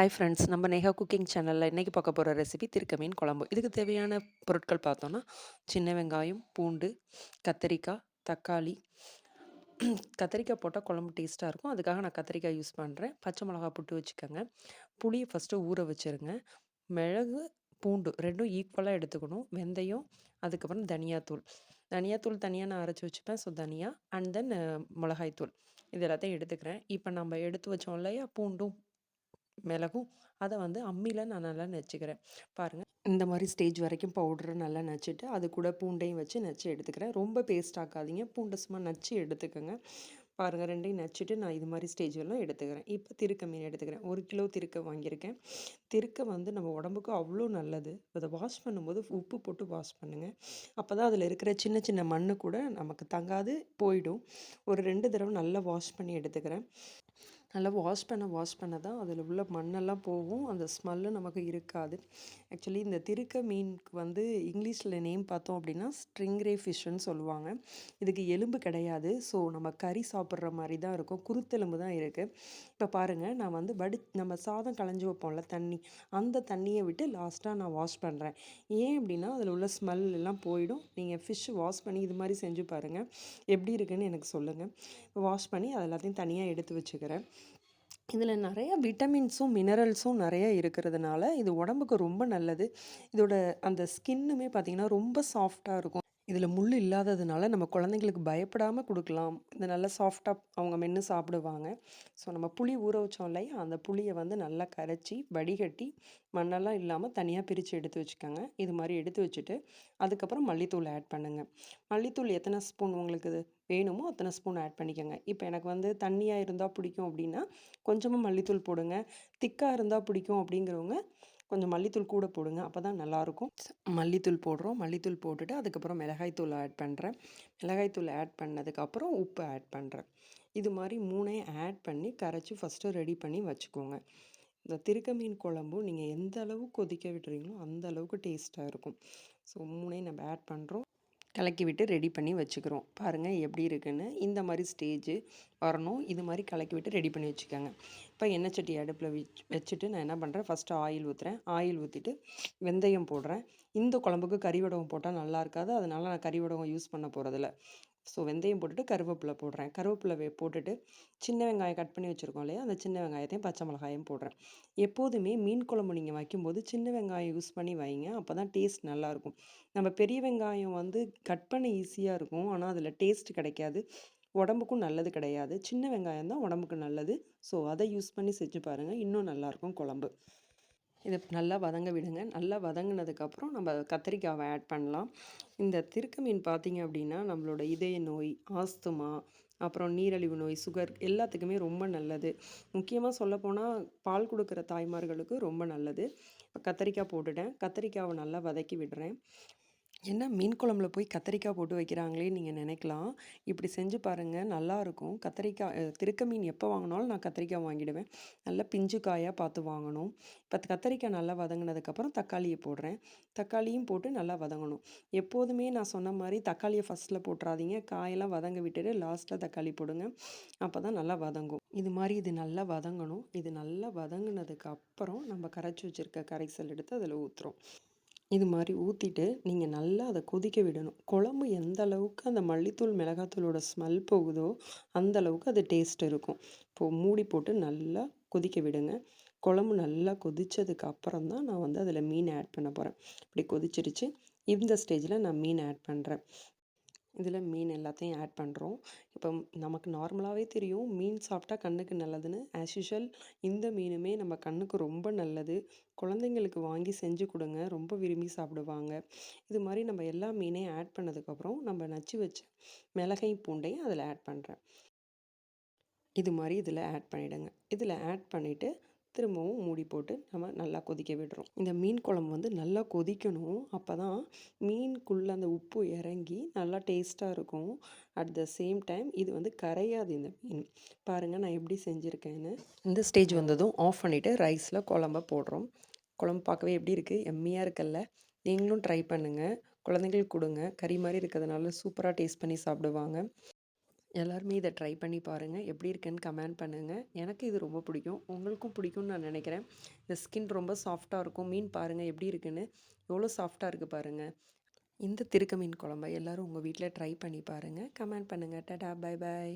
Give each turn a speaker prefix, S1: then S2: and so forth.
S1: Hi friends நம்ம Neha cooking சேனலில் இன்றைக்கி பார்க்க போகிற ரெசிபி திருக்க மீன் குழம்பு. இதுக்கு தேவையான பொருட்கள் பார்த்தோன்னா சின்ன வெங்காயம் பூண்டு கத்தரிக்காய் தக்காளி. கத்திரிக்காய் போட்டால் குழம்பு டேஸ்ட்டாக இருக்கும். அதுக்காக நான் கத்திரிக்காய் யூஸ் பண்ணுறேன் பச்சை மிளகா புட்டு வச்சுக்கோங்க. புளியை ஃபஸ்ட்டு ஊற வச்சுருங்க. மிளகு பூண்டு ரெண்டும் ஈக்குவலாக எடுத்துக்கணும். வெந்தயம் அதுக்கப்புறம் தனியாத்தூள். தனியாத்தூள் தனியாக நான் அரைச்சி வச்சுப்பேன். ஸோ தனியாக அண்ட் தென் மிளகாய்த்தூள். இது எல்லாத்தையும் எடுத்துக்கிறேன். இப்போ நம்ம எடுத்து வச்சோம் இல்லையா? பூண்டும் மிளகும். அதை வந்து அம்மியில் நான் நல்லா நச்சுக்கிறேன். பாருங்கள் இந்த மாதிரி ஸ்டேஜ் வரைக்கும் பவுடரை நல்லா நச்சுட்டு அது கூட பூண்டையும் வச்சு நச்சு எடுத்துக்கிறேன். ரொம்ப பேஸ்ட் ஆக்காதீங்க. பூண்டை சும்மா நச்சு எடுத்துக்கோங்க. பாருங்கள் ரெண்டையும் நச்சுட்டு நான் இது மாதிரி ஸ்டேஜ் எல்லாம் எடுத்துக்கிறேன். இப்போ திருக்க மீன் எடுத்துக்கிறேன். ஒரு கிலோ திருக்க வாங்கியிருக்கேன். திருக்க வந்து நம்ம உடம்புக்கு அவ்வளோ நல்லது. அதை வாஷ் பண்ணும்போது உப்பு போட்டு வாஷ் பண்ணுங்கள் அப்போ தான் அதில் இருக்கிற சின்ன சின்ன மண் கூட நமக்கு தங்காது போயிடும். ஒரு ரெண்டு தடவை நல்லா வாஷ் பண்ணி எடுத்துக்கிறேன். நல்லா வாஷ் பண்ண வாஷ் பண்ண தான் அதில் உள்ள மண்ணெல்லாம் போகும். அந்த ஸ்மெல்லு நமக்கு இருக்காது. ஆக்சுவலி இந்த திருக்க மீனுக்கு வந்து இங்கிலீஷில் நேம் பார்த்தோம் அப்படின்னா ஸ்ட்ரிங்ரே ஃபிஷ்ஷுன்னு சொல்லுவாங்க. இதுக்கு எலும்பு கிடையாது. ஸோ நம்ம கறி சாப்பிட்ற மாதிரி தான் இருக்கும். குருத்தெலும்பு தான் இருக்குது இப்போ பாருங்கள் நான் வந்து வடி நம்ம சாதம் களைஞ்சி வைப்போம்ல தண்ணி அந்த தண்ணியை விட்டு லாஸ்ட்டாக நான் வாஷ் பண்ணுறேன் ஏன் அப்படின்னா அதில் உள்ள ஸ்மெல் எல்லாம் போயிடும். நீங்கள் ஃபிஷ் வாஷ் பண்ணி இது மாதிரி செஞ்சு பாருங்கள் எப்படி இருக்குன்னு எனக்கு சொல்லுங்கள் வாஷ் பண்ணி அது எல்லாத்தையும் தனியாக எடுத்து வச்சுக்கிறேன். இதில் நிறைய விட்டமின்ஸும் மினரல்ஸும் நிறைய இருக்கிறதுனால இது உடம்புக்கு ரொம்ப நல்லது. இதோட அந்த ஸ்கின்னுமே பார்த்திங்கன்னா ரொம்ப சாஃப்டாக இருக்கும். இதில் முள் இல்லாததுனால நம்ம குழந்தைங்களுக்கு பயப்படாமல் கொடுக்கலாம். இது நல்லா சாஃப்டாக அவங்க மென்று சாப்பிடுவாங்க. ஸோ நம்ம புளி ஊற வச்சோம் இல்லையா? அந்த புளியை வந்து நல்லா கரைச்சி வடிகட்டி மண்ணெல்லாம் இல்லாமல் தனியாக பிரித்து எடுத்து வச்சுக்கோங்க. இது மாதிரி எடுத்து வச்சுட்டு அதுக்கப்புறம் மல்லித்தூள் ஆட் பண்ணுங்கள் மல்லித்தூள் எத்தனை ஸ்பூன் உங்களுக்கு வேணுமோ அத்தனை ஸ்பூன் ஆட் பண்ணிக்கோங்க. இப்போ எனக்கு வந்து தண்ணியாக இருந்தால் பிடிக்கும் அப்படின்னா கொஞ்சமாக மல்லித்தூள் போடுங்க. திக்காக இருந்தால் பிடிக்கும் அப்படிங்கிறவங்க கொஞ்சம் மல்லித்தூள் கூட போடுங்க. அப்போ தான் நல்லாயிருக்கும் மல்லித்தூள் போடுறோம். மல்லித்தூள் போட்டுட்டு அதுக்கப்புறம் மிளகாய்த்தூள் ஆட் பண்ணுறேன் மிளகாய்த்தூள் ஆட் பண்ணதுக்கப்புறம் உப்பு ஆட் பண்ணுறேன் இது மாதிரி மூணையும் ஆட் பண்ணி கரைச்சி ஃபஸ்ட்டு ரெடி பண்ணி வச்சுக்கோங்க. இந்த திருக்க மீன் குழம்பும் நீங்கள் எந்த அளவு கொதிக்க விடுறீங்களோ அந்த அளவுக்கு டேஸ்ட்டாக இருக்கும். ஸோ மூணையும் நம்ம ஆட் பண்ணுறோம் கலக்கி விட்டு ரெடி பண்ணி வச்சுக்கிறோம். பாருங்கள் எப்படி இருக்குன்னு. இந்த மாதிரி ஸ்டேஜு வரணும். இது மாதிரி கலக்கி விட்டு ரெடி பண்ணி வச்சுக்கோங்க. இப்போ எண்ணெய் சட்டி அடுப்பில் வச்சுட்டு நான் என்ன பண்ணுறேன் ஃபஸ்ட்டு ஆயில் ஊற்றுறேன் ஆயில் ஊற்றிட்டு வெந்தயம் போடுறேன். இந்த குழம்புக்கு கறி வடகம் போட்டால் நல்லா இருக்காது. அதனால் நான் கறி வடகம் யூஸ் பண்ண போகிறதில்ல ஸோ வெந்தயம் போட்டுட்டு கருவேப்பிலை போடுறேன். கருவேப்பிலை போட்டுட்டு சின்ன வெங்காயம் கட் பண்ணி வச்சுருக்கோம் இல்லையா? அந்த சின்ன வெங்காயத்தையும் பச்சை மிளகாயும் போடுறேன். எப்போதுமே மீன் குழம்பு நீங்கள் வைக்கும்போது சின்ன வெங்காயம் யூஸ் பண்ணி வைங்க. அப்போ தான் டேஸ்ட் நல்லாயிருக்கும் நம்ம பெரிய வெங்காயம் வந்து கட் பண்ண ஈஸியாக இருக்கும். ஆனால் அதில் டேஸ்ட் கிடைக்காது. உடம்புக்கும் நல்லது கிடையாது. சின்ன வெங்காயம் தான் உடம்புக்கு நல்லது. ஸோ அதை யூஸ் பண்ணி செஞ்சு பாருங்கள் இன்னும் நல்லாயிருக்கும் குழம்பு. இதை நல்லா வதங்க விடுங்க. நல்லா வதங்கினதுக்கப்புறம் நம்ம கத்திரிக்காவை ஆட் பண்ணலாம். இந்த திருக்க மீன் பார்த்திங்க அப்படின்னா நம்மளோட இதய நோய் ஆஸ்துமா அப்புறம் நீரழிவு நோய் சுகர் எல்லாத்துக்குமே ரொம்ப நல்லது. முக்கியமாக சொல்லப்போனால் பால் கொடுக்குற தாய்மார்களுக்கு ரொம்ப நல்லது. இப்போ கத்திரிக்காய் போட்டுட்டேன். கத்திரிக்காவை நல்லா வதக்கி விடுறேன். என்ன மீன் குழம்புல போய் கத்திரிக்காய் போட்டு வைக்கிறாங்களே நீங்கள் நினைக்கலாம். இப்படி செஞ்சு பாருங்கள் நல்லாயிருக்கும் கத்திரிக்காய் திருக்க மீன் எப்போ வாங்கினாலும் நான் கத்திரிக்காய் வாங்கிடுவேன். நல்லா பிஞ்சு காயாக பார்த்து வாங்கணும். இப்போ கத்திரிக்காய் நல்லா வதங்கினதுக்கப்புறம் தக்காளியை போடுறேன். தக்காளியும் போட்டு நல்லா வதங்கணும். எப்போதுமே நான் சொன்ன மாதிரி தக்காளியை ஃபஸ்ட்டில் போட்டுறாதீங்க. காயெல்லாம் வதங்க விட்டுட்டு லாஸ்ட்டாக தக்காளி போடுங்க. அப்போ தான் நல்லா வதங்கும். இது மாதிரி இது நல்லா வதங்கணும். இது நல்லா வதங்கினதுக்கு அப்புறம் நம்ம கரைச்சி வச்சுருக்க கரைசல் எடுத்து அதில் ஊற்றுறோம் இது மாதிரி ஊற்றிட்டு நீங்கள் நல்லா அதை கொதிக்க விடணும். குழம்பு எந்த அளவுக்கு அந்த மல்லித்தூள் மிளகாத்தூளோட ஸ்மெல் போகுதோ அந்த அளவுக்கு அது டேஸ்ட் இருக்கும். இப்போது மூடி போட்டு நல்லா கொதிக்க விடுங்க. குழம்பு நல்லா கொதித்ததுக்கு அப்புறம் தான் நான் வந்து அதில் மீன் ஆட் பண்ண போகிறேன் இப்படி கொதிச்சிருச்சு. இந்த ஸ்டேஜில் நான் மீன் ஆட் பண்ணுறேன் இதில் மீன் எல்லாத்தையும் ஆட் பண்ணுறோம் இப்போ நமக்கு நார்மலாகவே தெரியும் மீன் சாப்பிட்டா கண்ணுக்கு நல்லதுன்னு. ஆஸ் யூஷுவல் இந்த மீனுமே நம்ம கண்ணுக்கு ரொம்ப நல்லது. குழந்தைங்களுக்கு வாங்கி செஞ்சு கொடுங்க ரொம்ப விரும்பி சாப்பிடுவாங்க. இது மாதிரி நம்ம எல்லா மீனையும் ஆட் பண்ணதுக்கப்புறம் நம்ம நச்சு வச்ச மிளகையும் பூண்டையும் அதில் ஆட் பண்ணுறேன் இது மாதிரி இதில் ஆட் பண்ணிவிடுங்க இதில் ஆட் பண்ணிவிட்டு திரும்பவும் மூடி போட்டு நம்ம நல்லா கொதிக்க விடுறோம் இந்த மீன் குழம்பு வந்து நல்லா கொதிக்கணும். அப்போ தான் மீனுக்குள்ளே அந்த உப்பு இறங்கி நல்லா டேஸ்ட்டாக இருக்கும். அட் த சேம் டைம் இது வந்து கரையாது இந்த மீன். பாருங்கள் நான் எப்படி செஞ்சுருக்கேன்னு. இந்த ஸ்டேஜ் வந்ததும் ஆஃப் பண்ணிவிட்டு ரைஸில் குழம்ப போடுறோம். குழம்பு பார்க்கவே எப்படி இருக்குது எம்மியாக இருக்கல்ல. நீங்களும் ட்ரை பண்ணுங்கள் குழந்தைங்களுக்கு கொடுங்க. கறி மாதிரி இருக்கிறதுனால சூப்பராக டேஸ்ட் பண்ணி சாப்பிடுவாங்க. எல்லாருமே இதை ட்ரை பண்ணி பாருங்கள் எப்படி இருக்குன்னு கமெண்ட் பண்ணுங்கள் எனக்கு இது ரொம்ப பிடிக்கும். உங்களுக்கும் பிடிக்கும்னு நான் நினைக்கிறேன். இந்த ஸ்கின் ரொம்ப சாஃப்டாக இருக்கும். மீன் பாருங்கள் எப்படி இருக்குன்னு. எவ்வளோ சாஃப்டாக இருக்குது பாருங்கள் இந்த திருக்க மீன் குழம்பை எல்லோரும் உங்கள் வீட்டில் ட்ரை பண்ணி பாருங்கள் கமெண்ட் பண்ணுங்கள் டடா பை பாய்